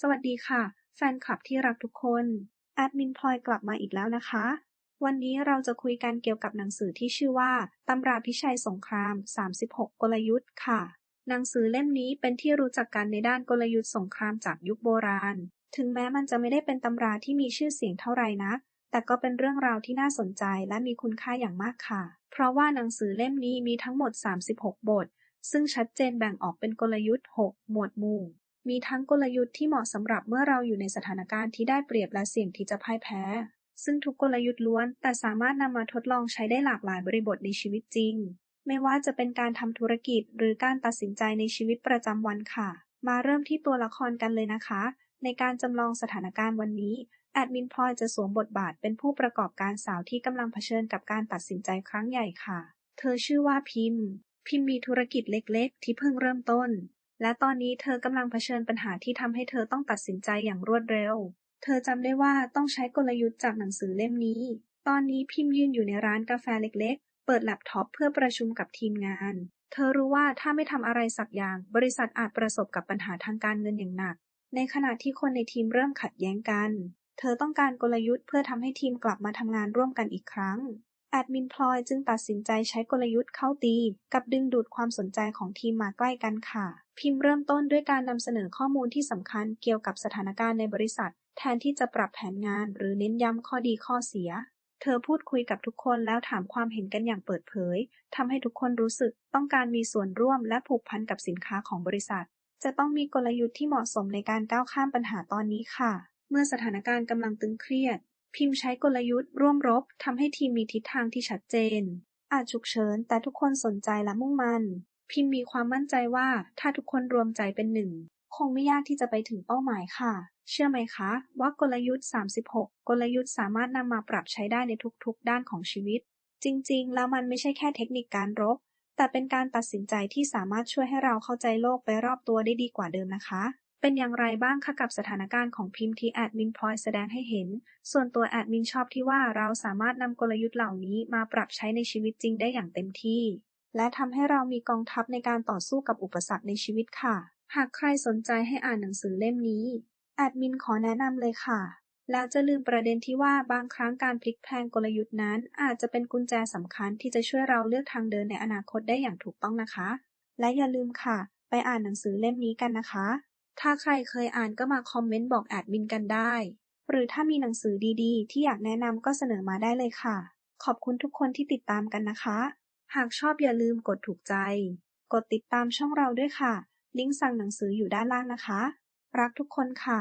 สวัสดีค่ะ แฟนคลับที่รักทุกคนแอดมินพลอยกลับมาอีกแล้วนะคะ วันนี้เราจะคุยกันเกี่ยวกับหนังสือที่ชื่อว่าตำราพิชัยสงคราม 36 กลยุทธ์ค่ะ หนังสือเล่มนี้เป็นที่รู้จักกันในด้านกลยุทธ์สงครามจากยุคโบราณ ถึงแม้มันจะไม่ได้เป็นตำราที่มีชื่อเสียงเท่าไหร่นักแต่ก็เป็นเรื่องราวที่น่าสนใจและมีคุณค่าอย่างมากค่ะ เพราะว่าหนังสือเล่มนี้มีทั้งหมด 36 บท ซึ่งชัดเจนแบ่งออกเป็นกลยุทธ์ 6 หมวดหมู่ มีทั้งกลยุทธ์ที่เหมาะสำหรับเมื่อเราอยู่ในสถานการณ์ที่ได้เปรียบและเสี่ยงที่จะพ่ายแพ้ ซึ่งทุกกลยุทธ์ล้วน แต่สามารถนำมาทดลองใช้ได้หลากหลายบริบทในชีวิตจริง ไม่ว่าจะเป็นการทำธุรกิจหรือการตัดสินใจในชีวิตประจำวันค่ะ มาเริ่มที่ตัวละครกันเลยนะคะ ในการจำลองสถานการณ์วันนี้แอดมินพลอยจะสวมบทบาทเป็นผู้ประกอบการสาวที่กำลังเผชิญกับการตัดสินใจครั้งใหญ่ค่ะ เธอชื่อว่าพิมพ์ พิมพ์มีธุรกิจเล็กๆ ที่เพิ่งเริ่มต้น และตอนนี้เธอกำลังเผชิญปัญหาที่ทำให้เธอต้องตัดสินใจอย่างรวดเร็ว เธอจำได้ว่าต้องใช้กลยุทธ์จากหนังสือเล่มนี้ ตอนนี้พิมพ์ยืนอยู่ในร้านกาแฟเล็กๆ เปิดแล็ปท็อปเพื่อประชุมกับทีมงาน เธอรู้ว่าถ้าไม่ทำอะไรสักอย่าง บริษัทอาจประสบกับปัญหาทางการเงินอย่างหนัก ในขณะที่คนในทีมเริ่มขัดแย้งกัน เธอต้องการกลยุทธ์เพื่อทำให้ทีมกลับมาทำงานร่วมกันอีกครั้ง มินพลอยจึงตัดสินใจใช้กลยุทธ์เข้าตี กับดึงดูดความสนใจของทีมมาใกล้กันค่ะ พิมพ์เริ่มต้นด้วยการนำเสนอข้อมูลที่สำคัญเกี่ยวกับสถานการณ์ในบริษัท แทนที่จะปรับแผนงานหรือเน้นย้ำข้อดีข้อเสีย เธอพูดคุยกับทุกคนแล้วถามความเห็นกันอย่างเปิดเผยทำให้ทุกคนรู้สึกต้องการมีส่วนร่วมและผูกพันกับสินค้าของบริษัท จะต้องมีกลยุทธ์ที่เหมาะสมในการก้าวข้ามปัญหาตอนนี้ค่ะ เมื่อสถานการณ์กำลังตึงเครียด พิมพ์ใช้กลยุทธ์ร่วมรบทำให้ทีมมีทิศทางที่ชัดเจน อาจฉุกเฉินแต่ทุกคนสนใจและมุ่งมั่น พิมพ์มีความมั่นใจว่าถ้าทุกคนรวมใจเป็นหนึ่ง คงไม่ยากที่จะไปถึงเป้าหมายค่ะ เชื่อไหมคะ ว่ากลยุทธ์ 36 กลยุทธ์สามารถนำมาปรับใช้ได้ในทุกๆ ด้านของชีวิต จริงๆ แล้วมันไม่ใช่แค่เทคนิคการรบ แต่เป็นการตัดสินใจที่สามารถช่วยให้เราเข้าใจโลกไปรอบตัวได้ดีกว่าเดิมนะคะ เป็นอย่างไรบ้างคะกับสถานการณ์ของพิมพ์ที่แอดมินพลอยแสดงให้เห็น ส่วนตัวแอดมินชอบที่ว่าเราสามารถนำกลยุทธ์เหล่านี้มาปรับใช้ในชีวิตจริงได้อย่างเต็มที่ และทำให้เรามีกองทัพในการต่อสู้กับอุปสรรคในชีวิตค่ะ หากใครสนใจให้อ่านหนังสือเล่มนี้แอดมินขอแนะนำเลยค่ะ แล้วจะลืมประเด็นที่ว่าบางครั้งการพลิกแพลงกลยุทธ์นั้น อาจจะเป็นกุญแจสำคัญที่จะช่วยเราเลือกทางเดินในอนาคตได้อย่างถูกต้องนะคะ และอย่าลืมค่ะ ไปอ่านหนังสือเล่มนี้กันนะคะ ถ้าใครเคยอ่านก็มาคอมเมนต์บอกแอดมินกันได้ หรือถ้ามีหนังสือดีๆ ที่อยากแนะนำก็เสนอมาได้เลยค่ะ ขอบคุณทุกคนที่ติดตามกันนะคะ หากชอบอย่าลืมกดถูกใจ กดติดตามช่องเราด้วยค่ะ ลิงก์สั่งหนังสืออยู่ด้านล่างนะคะ รักทุกคนค่ะ